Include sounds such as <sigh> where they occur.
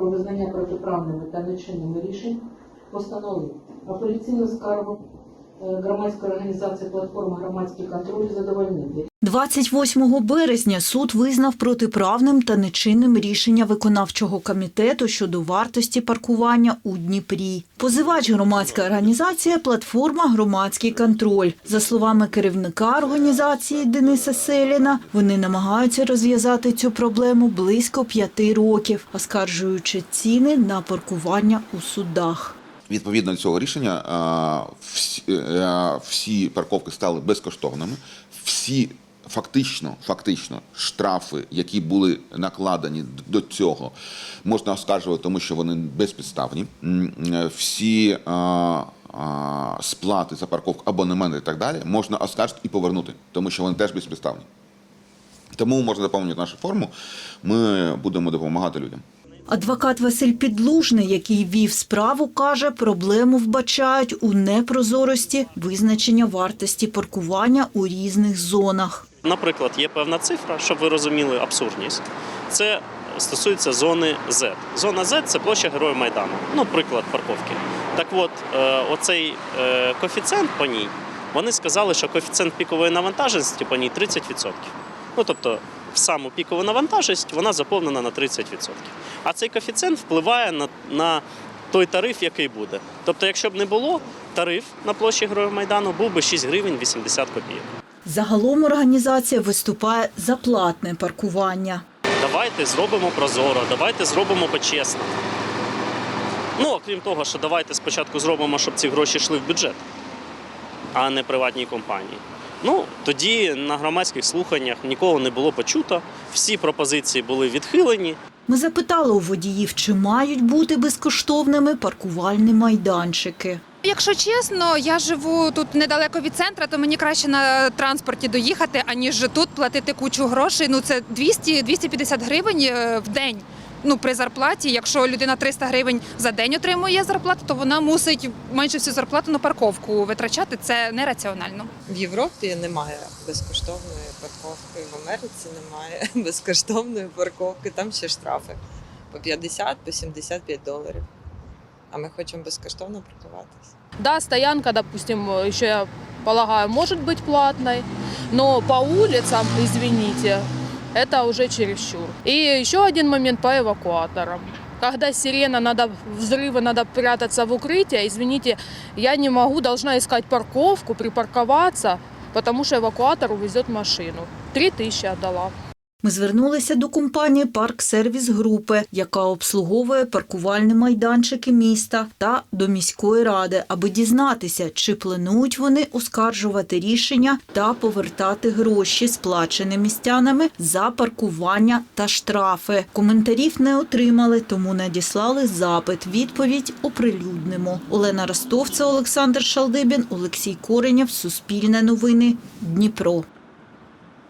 про визнання протиправними та нечинними рішень постанови. Апеляційну скаргу громадської організації платформа громадський контроль задовольнити. 28 березня суд визнав протиправним та нечинним рішення виконавчого комітету щодо вартості паркування у Дніпрі. Позивач громадська організація платформа Громадський контроль. За словами керівника організації Дениса Селіна, вони намагаються розв'язати цю проблему близько п'яти років, оскаржуючи ціни на паркування у судах. Відповідно до цього рішення всі, е, парковки стали безкоштовними. Всі фактично, фактично штрафи, які були накладені до цього, можна оскаржувати, тому що вони безпідставні. Е, Всі сплати за парковку, абонементи і так далі можна оскаржити і повернути, тому що вони теж безпідставні. Тому можна доповнити нашу форму. Ми будемо допомагати людям. Адвокат Василь Підлужний, який вів справу, каже, проблему вбачають у непрозорості визначення вартості паркування у різних зонах. Наприклад, є певна цифра, щоб ви розуміли абсурдність. Це стосується зони Z. Зона Z – це площа Героїв Майдану. Ну, приклад парковки. Так от, е, оцей е, коефіцієнт по ній, вони сказали, що коефіцієнт пікової навантаженості по ній 30%. Ну, тобто, в саму пікову навантаженість вона заповнена на 30%. А цей коефіцієнт впливає на, на той тариф, який буде. Тобто, якщо б не було, тариф на площі Героїв Майдану був би 6 гривень 80 копійок. Загалом організація виступає за платне паркування. Давайте зробимо прозоро, давайте зробимо по-чесному. Ну, окрім того, що давайте спочатку зробимо, щоб ці гроші йшли в бюджет, а не приватній компанії. Ну, тоді на громадських слуханнях нікого не було почуто, всі пропозиції були відхилені. Ми запитали у водіїв, чи мають бути безкоштовними паркувальні майданчики. Якщо чесно, я живу тут недалеко від центра, то мені краще на транспорті доїхати, аніж тут платити кучу грошей. Ну це 200-250 гривень е, в день. Ну, при зарплаті, якщо людина 300 гривень за день отримує зарплату, то вона мусить майже всю зарплату на парковку витрачати. Це нераціонально. В Європі немає безкоштовної парковки, в Америці немає <laughs> безкоштовної парковки, там ще штрафи по 50, по 75 доларів. А ми хочемо безкоштовно паркуватися. Да, стоянка, допустим, еще я полагаю, может быть платной, но по улицам, извините, это уже чересчур. И еще один момент по эвакуаторам. Когда сирена, надо взрывы, надо прятаться в укрытие, извините, я не могу, должна искать парковку, припарковаться, потому что эвакуатор увезет машину. Три тысячи отдала. Ми звернулися до компанії Парк Сервіс Групи, яка обслуговує паркувальні майданчики міста, та до міської ради, аби дізнатися, чи планують вони оскаржувати рішення та повертати гроші, сплачені містянами за паркування та штрафи. Коментарів не отримали, тому надіслали запит. Відповідь оприлюднимо. Олена Ростовця, Олександр Шалдибін, Олексій Коренєв, Суспільне новини, Дніпро.